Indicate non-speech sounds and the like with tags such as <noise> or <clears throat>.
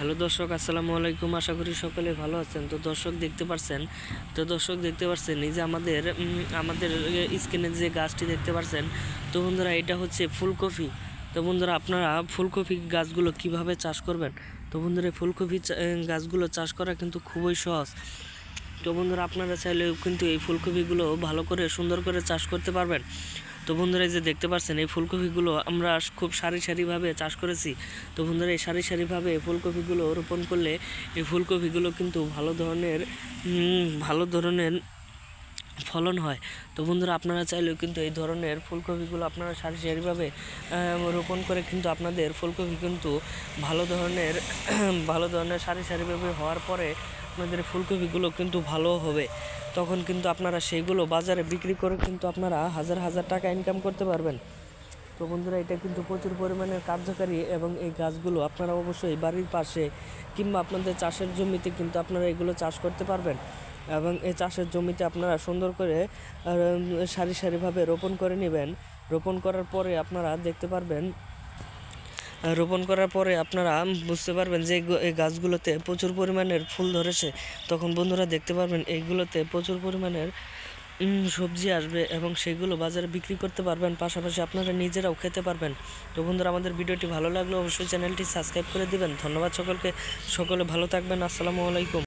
Hello দর্শক, আসসালামু আলাইকুম। আশা করি সকলে ভালো আছেন। তো দর্শক দেখতে পাচ্ছেন তো দর্শক দেখতে পাচ্ছেন এই যে আমাদের আমাদের স্ক্রিনে যে গাছটি দেখতে পাচ্ছেন তো বন্ধুরা এটা হচ্ছে ফুলকপি। তো বন্ধুরা আপনারা ফুলকপি গাছগুলো কীভাবে চাষ করবেন? তো বন্ধুরা ফুলকপি গাছগুলো চাষ করা কিন্তু খুবই সহজ। তো বন্ধুরা আপনারা চাইলেও কিন্তু এই ফুলকপিগুলো ভালো করে সুন্দর করে চাষ করতে পারবেন। তো বন্ধুরা এই যে দেখতে পাচ্ছেন, এই ফুলকপিগুলো আমরা খুব সারি সারিভাবে চাষ করেছি। তো বন্ধুরা এই সারি সারিভাবে ফুলকপিগুলো রোপণ করলে এই ফুলকপিগুলো কিন্তু ভালো ধরনের ভালো ধরনের ফলন হয়। তো বন্ধুরা, আপনারা চাইলেও কিন্তু এই ধরনের ফুলকপিগুলো আপনারা সারি সারিভাবে রোপণ করে কিন্তু আপনাদের ফুলকপি কিন্তু ভালো ধরনের <clears throat> ভালো ধরনের সারি সারিভাবে হওয়ার পরে আপনাদের ফুলকপিগুলো কিন্তু ভালো হবে। তখন কিন্তু আপনারা সেইগুলো বাজারে বিক্রি করে কিন্তু আপনারা হাজার হাজার টাকা ইনকাম করতে পারবেন। তো বন্ধুরা, এটা কিন্তু প্রচুর পরিমাণে কার্যকারী এবং এই গাছগুলো আপনারা অবশ্যই বাড়ির পাশে কিংবা আপনাদের চাষের জমিতে কিন্তু আপনারা এগুলো চাষ করতে পারবেন। এবং এই চাষের জমিতে আপনারা সুন্দর করে সারি সারিভাবে রোপণ করে নেবেন। রোপণ করার পরে আপনারা দেখতে পারবেন রোপণ করার পরে আপনারা বুঝতে পারবেন যে এই গাছগুলোতে প্রচুর পরিমাণের ফুল ধরেছে। তখন বন্ধুরা দেখতে পারবেন এইগুলোতে প্রচুর পরিমাণের সবজি আসবে এবং সেগুলো বাজারে বিক্রি করতে পারবেন। পাশাপাশি আপনারা নিজেরাও খেতে পারবেন। তো বন্ধুরা, আমাদের ভিডিওটি ভালো লাগলে অবশ্যই চ্যানেলটি সাবস্ক্রাইব করে দিবেন। ধন্যবাদ সকলকে। সকলে ভালো থাকবেন। আসসালামু আলাইকুম।